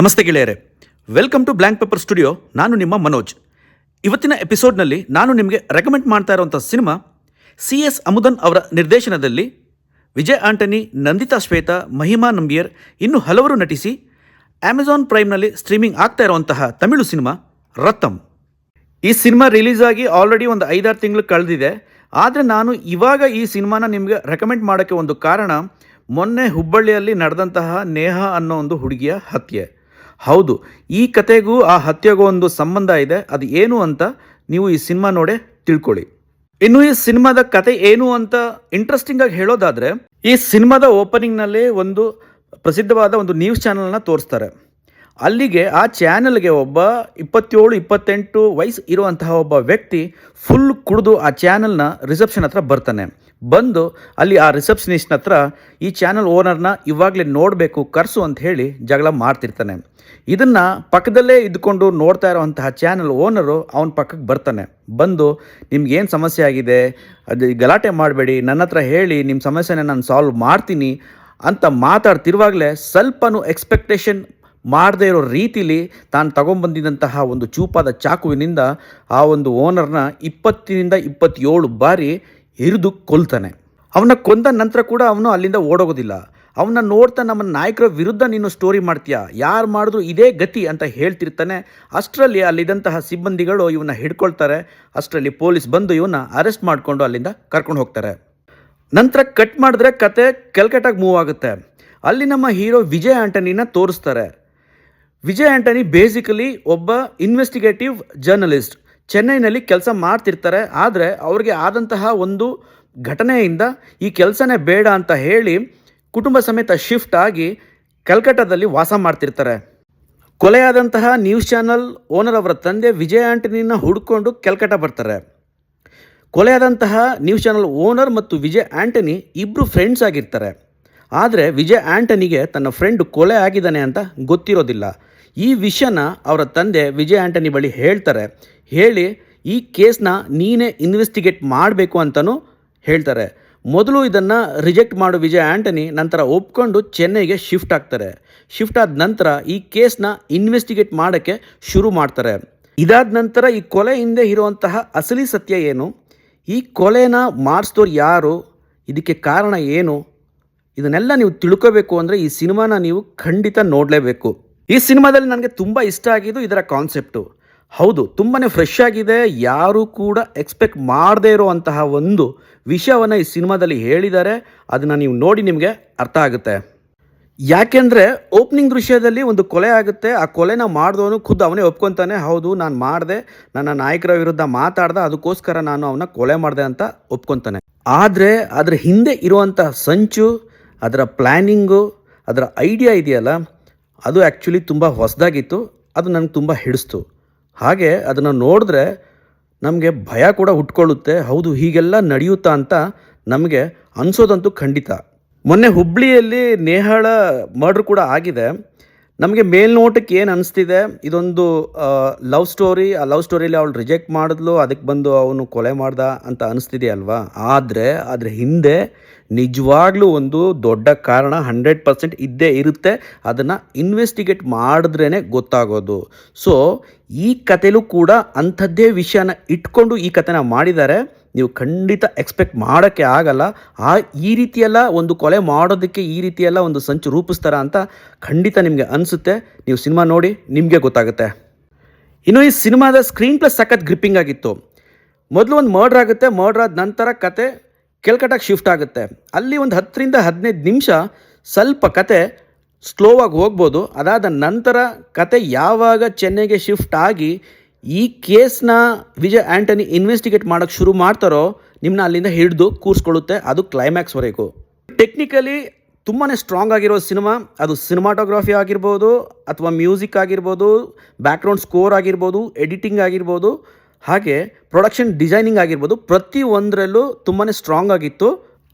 ನಮಸ್ತೆ ಗೆಳೆಯರೆ. Welcome to blank paper studio ನಾನು ನಿಮ್ಮ ಮನೋಜ್. ಇವತ್ತಿನ ಎಪಿಸೋಡ್ನಲ್ಲಿ ನಾನು ನಿಮಗೆ ರೆಕಮೆಂಡ್ ಮಾಡ್ತಾ ಇರುವಂಥ ಸಿನಿಮಾ ಸಿ ಎಸ್ ಅಮುದನ್ ಅವರ ನಿರ್ದೇಶನದಲ್ಲಿ ವಿಜಯ್ ಆಂಟನಿ, ನಂದಿತಾ ಶ್ವೇತಾ, ಮಹಿಮಾ ನಂಬಿಯರ್ ಇನ್ನು ಹಲವರು ನಟಿಸಿ ಅಮೆಜಾನ್ ಪ್ರೈಮ್ನಲ್ಲಿ ಸ್ಟ್ರೀಮಿಂಗ್ ಆಗ್ತಾ ಇರುವಂತಹ ತಮಿಳು ಸಿನಿಮಾ ರತ್ತಂ ಈ ಸಿನಿಮಾ ರಿಲೀಸ್ ಆಗಿ ಆಲ್ರೆಡಿ ಒಂದು ಐದಾರು ತಿಂಗಳು ಕಳೆದಿದೆ. ಆದರೆ ನಾನು ಇವಾಗ ಈ ಸಿನಿಮಾನ ನಿಮಗೆ ರೆಕಮೆಂಡ್ ಮಾಡೋಕ್ಕೆ ಒಂದು ಕಾರಣ, ಮೊನ್ನೆ ಹುಬ್ಬಳ್ಳಿಯಲ್ಲಿ ನಡೆದಂತಹ ನೇಹ ಅನ್ನೋ ಒಂದು ಹುಡುಗಿಯ ಹತ್ಯೆ. ಹೌದು, ಈ ಕತೆಗೂ ಆ ಹತ್ಯೆಗೂ ಒಂದು ಸಂಬಂಧ ಇದೆ. ಅದು ಏನು ಅಂತ ನೀವು ಈ ಸಿನಿಮಾ ನೋಡೇ ತಿಳ್ಕೊಳ್ಳಿ. ಇನ್ನು ಈ ಸಿನಿಮಾದ ಕತೆ ಏನು ಅಂತ ಇಂಟ್ರೆಸ್ಟಿಂಗ್ ಆಗಿ ಹೇಳೋದಾದ್ರೆ, ಈ ಸಿನಿಮಾದ ಓಪನಿಂಗ್ನಲ್ಲಿ ಒಂದು ಪ್ರಸಿದ್ಧವಾದ ಒಂದು ನ್ಯೂಸ್ ಚಾನಲ್ನ ತೋರಿಸ್ತಾರೆ. ಅಲ್ಲಿಗೆ ಆ ಚಾನಲ್ಗೆ ಒಬ್ಬ ಇಪ್ಪತ್ತೇಳು, ಇಪ್ಪತ್ತೆಂಟು ವಯಸ್ಸು ಇರುವಂತಹ ಒಬ್ಬ ವ್ಯಕ್ತಿ ಫುಲ್ ಕುಡಿದು ಆ ಚಾನಲ್ನ ರಿಸೆಪ್ಷನ್ ಹತ್ರ ಬರ್ತಾನೆ. ಬಂದು ಅಲ್ಲಿ ಆ ರಿಸೆಪ್ಷನಿಸ್ಟ್ನ ಹತ್ರ ಈ ಚಾನಲ್ ಓನರ್ನ ಇವಾಗಲೇ ನೋಡಬೇಕು, ಕರ್ಸು ಅಂತ ಹೇಳಿ ಜಗಳ ಮಾಡ್ತಿರ್ತಾನೆ. ಇದನ್ನು ಪಕ್ಕದಲ್ಲೇ ಇದ್ಕೊಂಡು ನೋಡ್ತಾ ಇರುವಂತಹ ಚಾನಲ್ ಓನರು ಅವನ ಪಕ್ಕಕ್ಕೆ ಬರ್ತಾನೆ. ಬಂದು ನಿಮ್ಗೇನು ಸಮಸ್ಯೆ ಆಗಿದೆ? ಅದು ಗಲಾಟೆ ಮಾಡಬೇಡಿ, ನನ್ನ ಹತ್ರ ಹೇಳಿ ನಿಮ್ಮ ಸಮಸ್ಯೆನ ನಾನು ಸಾಲ್ವ್ ಮಾಡ್ತೀನಿ ಅಂತ ಮಾತಾಡ್ತಿರುವಾಗಲೇ ಸ್ವಲ್ಪನೂ ಎಕ್ಸ್ಪೆಕ್ಟೇಷನ್ ಮಾಡದೇ ಇರೋ ರೀತಿಲಿ ತಾನು ತಗೊಂಬಂದಿದ್ದಂತಹ ಒಂದು ಚೂಪಾದ ಚಾಕುವಿನಿಂದ ಆ ಒಂದು ಓನರ್ನ ಇಪ್ಪತ್ತಿನಿಂದ ಇಪ್ಪತ್ತೇಳು ಬಾರಿ ಹಿರಿದು ಕೊಲ್ತಾನೆ. ಅವನ ಕೊಂದ ನಂತರ ಕೂಡ ಅವನು ಅಲ್ಲಿಂದ ಓಡೋಗೋದಿಲ್ಲ. ಅವನ್ನ ನೋಡ್ತಾ ನಮ್ಮ ನಾಯಕರ ವಿರುದ್ಧ ನೀನು ಸ್ಟೋರಿ ಮಾಡ್ತೀಯಾ? ಯಾರು ಮಾಡಿದ್ರು ಇದೇ ಗತಿ ಅಂತ ಹೇಳ್ತಿರ್ತಾನೆ. ಅಷ್ಟರಲ್ಲಿ ಅಲ್ಲಿದ್ದಂತಹ ಸಿಬ್ಬಂದಿಗಳು ಇವನ್ನ ಹಿಡ್ಕೊಳ್ತಾರೆ. ಅಷ್ಟರಲ್ಲಿ ಪೊಲೀಸ್ ಬಂದು ಇವನ್ನ ಅರೆಸ್ಟ್ ಮಾಡಿಕೊಂಡು ಅಲ್ಲಿಂದ ಕರ್ಕೊಂಡು ಹೋಗ್ತಾರೆ. ನಂತರ ಕಟ್ ಮಾಡಿದ್ರೆ ಕತೆ ಕೆಲ್ಕಟ್ಟಾಗಿ ಮೂವ್ ಆಗುತ್ತೆ. ಅಲ್ಲಿ ನಮ್ಮ ಹೀರೋ ವಿಜಯ್ ಆಂಟನಿನ ತೋರಿಸ್ತಾರೆ. ವಿಜಯ್ ಆಂಟನಿ ಬೇಸಿಕಲಿ ಒಬ್ಬ ಇನ್ವೆಸ್ಟಿಗೇಟಿವ್ ಜರ್ನಲಿಸ್ಟ್ ಚೆನ್ನೈನಲ್ಲಿ ಕೆಲಸ ಮಾಡ್ತಿರ್ತಾರೆ, ಆದರೆ ಅವ್ರಿಗೆ ಆದಂತಹ ಒಂದು ಘಟನೆಯಿಂದ ಈ ಕೆಲಸನೇ ಬೇಡ ಅಂತ ಹೇಳಿ ಕುಟುಂಬ ಸಮೇತ ಶಿಫ್ಟ್ ಆಗಿ ಕಲ್ಕಟ್ಟಾದಲ್ಲಿ ವಾಸ ಮಾಡ್ತಿರ್ತಾರೆ. ಕೊಲೆಯಾದಂತಹ ನ್ಯೂಸ್ ಚಾನಲ್ ಓನರ್ ಅವರ ತಂದೆ ವಿಜಯ್ ಆಂಟನಿನ ಹುಡ್ಕೊಂಡು ಕೆಲ್ಕಟ್ಟ ಬರ್ತಾರೆ. ಕೊಲೆಯಾದಂತಹ ನ್ಯೂಸ್ ಚಾನಲ್ ಓನರ್ ಮತ್ತು ವಿಜಯ್ ಆಂಟನಿ ಇಬ್ಬರು ಫ್ರೆಂಡ್ಸ್ ಆಗಿರ್ತಾರೆ. ಆದರೆ ವಿಜಯ್ ಆಂಟನಿಗೆ ತನ್ನ ಫ್ರೆಂಡ್ ಕೊಲೆ ಆಗಿದ್ದಾನೆ ಅಂತ ಗೊತ್ತಿರೋದಿಲ್ಲ. ಈ ವಿಷಯನ ಅವರ ತಂದೆ ವಿಜಯ್ ಆಂಟನಿ ಬಳಿ ಹೇಳ್ತಾರೆ. ಹೇಳಿ, ಈ ಕೇಸ್ನ ನೀನೇ ಇನ್ವೆಸ್ಟಿಗೇಟ್ ಮಾಡಬೇಕು ಅಂತಲೂ ಹೇಳ್ತಾರೆ. ಮೊದಲು ಇದನ್ನು ರಿಜೆಕ್ಟ್ ಮಾಡೋ ವಿಜಯ್ ಆಂಟನಿ, ನಂತರ ಒಪ್ಕೊಂಡು ಚೆನ್ನೈಗೆ ಶಿಫ್ಟ್ ಆಗ್ತಾರೆ. ಶಿಫ್ಟ್ ಆದ ನಂತರ ಈ ಕೇಸ್ನ ಇನ್ವೆಸ್ಟಿಗೇಟ್ ಮಾಡೋಕ್ಕೆ ಶುರು ಮಾಡ್ತಾರೆ. ಇದಾದ ನಂತರ ಈ ಕೊಲೆ ಹಿಂದೆ ಇರುವಂತಹ ಅಸಲಿ ಸತ್ಯ ಏನು? ಈ ಕೊಲೆನ ಮಾಡಿಸಿದವ್ರು ಯಾರು? ಇದಕ್ಕೆ ಕಾರಣ ಏನು? ಇದನ್ನೆಲ್ಲ ನೀವು ತಿಳ್ಕೋಬೇಕು ಅಂದರೆ ಈ ಸಿನಿಮಾನ ನೀವು ಖಂಡಿತ ನೋಡಲೇಬೇಕು. ಈ ಸಿನಿಮಾದಲ್ಲಿ ನನಗೆ ತುಂಬ ಇಷ್ಟ ಆಗಿದ್ದು ಇದರ ಕಾನ್ಸೆಪ್ಟು ಹೌದು ತುಂಬಾ ಫ್ರೆಶ್ ಆಗಿದೆ. ಯಾರೂ ಕೂಡ ಎಕ್ಸ್ಪೆಕ್ಟ್ ಮಾಡದೇ ಇರುವಂತಹ ಒಂದು ವಿಷಯವನ್ನು ಈ ಸಿನಿಮಾದಲ್ಲಿ ಹೇಳಿದ್ದಾರೆ. ಅದನ್ನು ನೀವು ನೋಡಿ ನಿಮಗೆ ಅರ್ಥ ಆಗುತ್ತೆ. ಯಾಕೆಂದರೆ ಓಪನಿಂಗ್ ದೃಶ್ಯದಲ್ಲಿ ಒಂದು ಕೊಲೆ ಆಗುತ್ತೆ. ಆ ಕೊಲೆನ ಮಾಡಿದವನು ಖುದ್ದು ಅವನೇ ಒಪ್ಕೊತಾನೆ, ಹೌದು, ನಾನು ಮಾಡಿದೆ. ನನ್ನ ನಾಯಕರ ವಿರುದ್ಧ ಮಾತಾಡ್ದೆ, ಅದಕ್ಕೋಸ್ಕರ ನಾನು ಅವನ ಕೊಲೆ ಮಾಡಿದೆ ಅಂತ ಒಪ್ಕೊತಾನೆ. ಆದರೆ ಅದರ ಹಿಂದೆ ಇರುವಂತಹ ಸಂಚು, ಅದರ ಪ್ಲ್ಯಾನಿಂಗು ಅದರ ಐಡಿಯಾ ಇದೆಯಲ್ಲ ಅದು ಆ್ಯಕ್ಚುಲಿ ತುಂಬ ಹೊಸದಾಗಿತ್ತು, ಅದು ನನಗೆ ತುಂಬ ಹಿಡಿಸ್ತು. ಹಾಗೆ ಅದನ್ನು ನೋಡಿದ್ರೆ ನಮಗೆ ಭಯ ಕೂಡ ಹುಟ್ಕೊಳ್ಳುತ್ತೆ, ಹೌದು ಹೀಗೆಲ್ಲ ನಡೆಯುತ್ತಾ ಅಂತ ನಮಗೆ ಅನಿಸೋದಂತೂ ಖಂಡಿತ. ಮೊನ್ನೆ ಹುಬ್ಬಳ್ಳಿಯಲ್ಲಿ ನೇಹಾಳ ಮರ್ಡ್ರ್ ಕೂಡ ಆಗಿದೆ. ನಮಗೆ ಮೇಲ್ನೋಟಕ್ಕೆ ಏನು ಅನಿಸ್ತಿದೆ, ಇದೊಂದು ಲವ್ ಸ್ಟೋರಿ ಆ ಲವ್ ಸ್ಟೋರಿಲಿ ಅವಳು ರಿಜೆಕ್ಟ್ ಮಾಡಿದ್ಲು, ಅದಕ್ಕೆ ಬಂದು ಅವನು ಕೊಲೆ ಮಾಡ್ದ ಅಂತ ಅನಿಸ್ತಿದೆಯಲ್ವಾ ಆದರೆ ಅದ್ರ ಹಿಂದೆ ನಿಜವಾಗ್ಲೂ ಒಂದು ದೊಡ್ಡ ಕಾರಣ ಹಂಡ್ರೆಡ್ ಪರ್ಸೆಂಟ್ ಇದ್ದೇ ಇರುತ್ತೆ, ಅದನ್ನು ಇನ್ವೆಸ್ಟಿಗೇಟ್ ಮಾಡಿದ್ರೇ ಗೊತ್ತಾಗೋದು. ಸೊ ಈ ಕಥೆಲೂ ಕೂಡ ಅಂಥದ್ದೇ ವಿಷಯನ ಇಟ್ಕೊಂಡು ಈ ಕಥೆನ ಮಾಡಿದ್ದಾರೆ. ನೀವು ಖಂಡಿತ ಎಕ್ಸ್ಪೆಕ್ಟ್ ಮಾಡೋಕ್ಕೆ ಆಗಲ್ಲ. ಆ, ಈ ರೀತಿಯೆಲ್ಲ ಒಂದು ಕೊಲೆ ಮಾಡೋದಕ್ಕೆ ಈ ರೀತಿಯೆಲ್ಲ ಒಂದು ಸಂಚು ರೂಪಿಸ್ತಾರ ಅಂತ ಖಂಡಿತ ನಿಮಗೆ ಅನಿಸುತ್ತೆ. ನೀವು ಸಿನಿಮಾ ನೋಡಿ ನಿಮಗೆ ಗೊತ್ತಾಗುತ್ತೆ. ಇನ್ನು ಈ ಸಿನಿಮಾದ ಸ್ಕ್ರೀನ್ ಪ್ಲಸ್ ಸಖತ್ ಗ್ರಿಪ್ಪಿಂಗ್ ಆಗಿತ್ತು. ಮೊದಲು ಒಂದು ಮರ್ಡ್ರ್ ಆಗುತ್ತೆ ಮರ್ಡ್ರ್ ಆದ ನಂತರ ಕತೆ ಕೆಲ್ಕಟಾಗಿ ಶಿಫ್ಟ್ ಆಗುತ್ತೆ. ಅಲ್ಲಿ ಒಂದು ಹತ್ತರಿಂದ ಹದಿನೈದು ನಿಮಿಷ ಸ್ವಲ್ಪ ಕತೆ ಸ್ಲೋವಾಗಿ ಹೋಗ್ಬೋದು. ಅದಾದ ನಂತರ ಕತೆ ಯಾವಾಗ ಚೆನ್ನೈಗೆ ಶಿಫ್ಟ್ ಆಗಿ ಈ ಕೇಸ್ನ ವಿಜಯ್ ಆ್ಯಂಟನಿ ಇನ್ವೆಸ್ಟಿಗೇಟ್ ಮಾಡೋಕ್ಕೆ ಶುರು ಮಾಡ್ತಾರೋ ನಿಮ್ಮನ್ನ ಅಲ್ಲಿಂದ ಹಿಡಿದು ಕೂರಿಸ್ಕೊಳ್ಳುತ್ತೆ. ಅದು ಕ್ಲೈಮ್ಯಾಕ್ಸ್ವರೆಗೂ ಟೆಕ್ನಿಕಲಿ ತುಂಬಾ ಸ್ಟ್ರಾಂಗ್ ಆಗಿರೋ ಸಿನಿಮಾ. ಅದು ಸಿನಿಮಾಟೋಗ್ರಫಿ ಆಗಿರ್ಬೋದು ಅಥವಾ ಮ್ಯೂಸಿಕ್ ಆಗಿರ್ಬೋದು ಬ್ಯಾಕ್ಗ್ರೌಂಡ್ ಸ್ಕೋರ್ ಆಗಿರ್ಬೋದು ಎಡಿಟಿಂಗ್ ಆಗಿರ್ಬೋದು, ಹಾಗೆ ಪ್ರೊಡಕ್ಷನ್ ಡಿಸೈನಿಂಗ್ ಆಗಿರ್ಬೋದು, ಪ್ರತಿ ಒಂದರಲ್ಲೂ ತುಂಬಾ ಸ್ಟ್ರಾಂಗ್ ಆಗಿತ್ತು.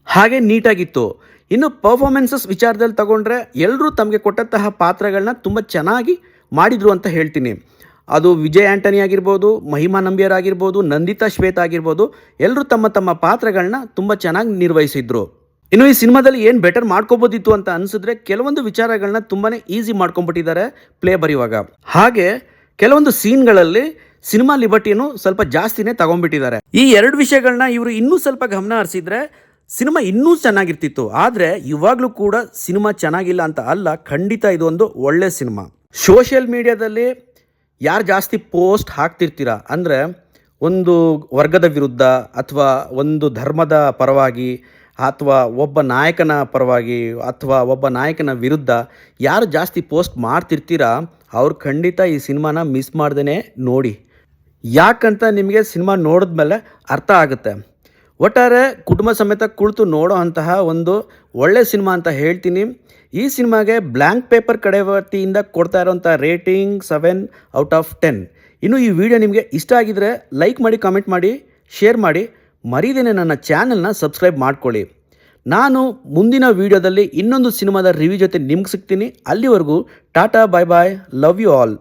ಹಾಗೆ ನೀಟಾಗಿತ್ತು. ಇನ್ನು ಪರ್ಫಾರ್ಮೆನ್ಸಸ್ ವಿಚಾರದಲ್ಲಿ ತಗೊಂಡ್ರೆ ಎಲ್ಲರೂ ತಮಗೆ ಕೊಟ್ಟಂತಹ ಪಾತ್ರಗಳನ್ನ ತುಂಬ ಚೆನ್ನಾಗಿ ಮಾಡಿದರು ಅಂತ ಹೇಳ್ತೀನಿ. ಅದು ವಿಜಯ್ ಆ್ಯಂಟನಿ ಆಗಿರ್ಬೋದು, ಮಹಿಮಾ ನಂಬಿಯರ್ ಆಗಿರ್ಬೋದು, ನಂದಿತಾ ಶ್ವೇತ ಆಗಿರ್ಬೋದು ಎಲ್ಲರೂ ತಮ್ಮ ತಮ್ಮ ಪಾತ್ರಗಳನ್ನ ತುಂಬ ಚೆನ್ನಾಗಿ ನಿರ್ವಹಿಸಿದ್ರು. ಇನ್ನು ಈ ಸಿನಿಮಾದಲ್ಲಿ ಏನು ಬೆಟರ್ ಮಾಡ್ಕೋಬೋದಿತ್ತು ಅಂತ ಅನಿಸಿದ್ರೆ ಕೆಲವೊಂದು ವಿಚಾರಗಳನ್ನ ತುಂಬಾ ಈಸಿ ಮಾಡ್ಕೊಂಡ್ಬಿಟ್ಟಿದ್ದಾರೆ ಪ್ಲೇ ಬರೆಯುವಾಗ ಹಾಗೆ ಕೆಲವೊಂದು ಸೀನ್ಗಳಲ್ಲಿ ಸಿನಿಮಾ ಲಿಬರ್ಟಿಯನ್ನು ಸ್ವಲ್ಪ ಜಾಸ್ತಿನೇ ತಗೊಂಡ್ಬಿಟ್ಟಿದ್ದಾರೆ. ಈ ಎರಡು ವಿಷಯಗಳನ್ನ ಇವರು ಇನ್ನೂ ಸ್ವಲ್ಪ ಗಮನ ಹರಿಸಿದ್ರೆ ಸಿನಿಮಾ ಇನ್ನೂ ಚೆನ್ನಾಗಿರ್ತಿತ್ತು. ಆದರೆ ಇವಾಗಲೂ ಕೂಡ ಸಿನಿಮಾ ಚೆನ್ನಾಗಿಲ್ಲ ಅಂತ ಅಲ್ಲ, ಖಂಡಿತ ಇದೊಂದು ಒಳ್ಳೆ ಸಿನಿಮಾ. ಸೋಷಿಯಲ್ ಮೀಡಿಯಾದಲ್ಲಿ ಯಾರು ಜಾಸ್ತಿ ಪೋಸ್ಟ್ ಹಾಕ್ತಿರ್ತೀರ? ಅಂದರೆ ಒಂದು ವರ್ಗದ ವಿರುದ್ಧ ಅಥವಾ ಒಂದು ಧರ್ಮದ ಪರವಾಗಿ ಅಥವಾ ಒಬ್ಬ ನಾಯಕನ ಪರವಾಗಿ ಅಥವಾ ಒಬ್ಬ ನಾಯಕನ ವಿರುದ್ಧ ಯಾರು ಜಾಸ್ತಿ ಪೋಸ್ಟ್ ಮಾಡ್ತಿರ್ತೀರ, ಅವ್ರು ಖಂಡಿತ ಈ ಸಿನಿಮಾನ ಮಿಸ್ ಮಾಡ್ದೇ ನೋಡಿ. ಯಾಕಂತ ನಿಮಗೆ ಸಿನಿಮಾ ನೋಡಿದ್ಮೇಲೆ ಅರ್ಥ ಆಗುತ್ತೆ. ಒಟ್ಟಾರೆ ಕುಟುಂಬ ಸಮೇತ ಕುಳಿತು ನೋಡೋ ಅಂತಹ ಒಂದು ಒಳ್ಳೆ ಸಿನಿಮಾ ಅಂತ ಹೇಳ್ತೀನಿ. ಈ ಸಿನಿಮಾಗೆ ಬ್ಲ್ಯಾಂಕ್ ಪೇಪರ್ ಕಡೆ ವತಿಯಿಂದ ಕೊಡ್ತಾ ಇರೋಂಥ rating seven out of ten. ಇನ್ನು ಈ ವಿಡಿಯೋ ನಿಮಗೆ ಇಷ್ಟ ಆಗಿದರೆ ಲೈಕ್ ಮಾಡಿ, ಕಾಮೆಂಟ್ ಮಾಡಿ, ಶೇರ್ ಮಾಡಿ. ಮರೀದೇನೆ ನನ್ನ ಚಾನಲ್ನ ಸಬ್ಸ್ಕ್ರೈಬ್ ಮಾಡ್ಕೊಳ್ಳಿ. ನಾನು ಮುಂದಿನ ವಿಡಿಯೋದಲ್ಲಿ ಇನ್ನೊಂದು ಸಿನಿಮಾದ ರಿವ್ಯೂ ಜೊತೆ ನಿಮ್ಗೆ ಸಿಗ್ತೀನಿ. ಅಲ್ಲಿವರೆಗೂ tata bye bye love you all.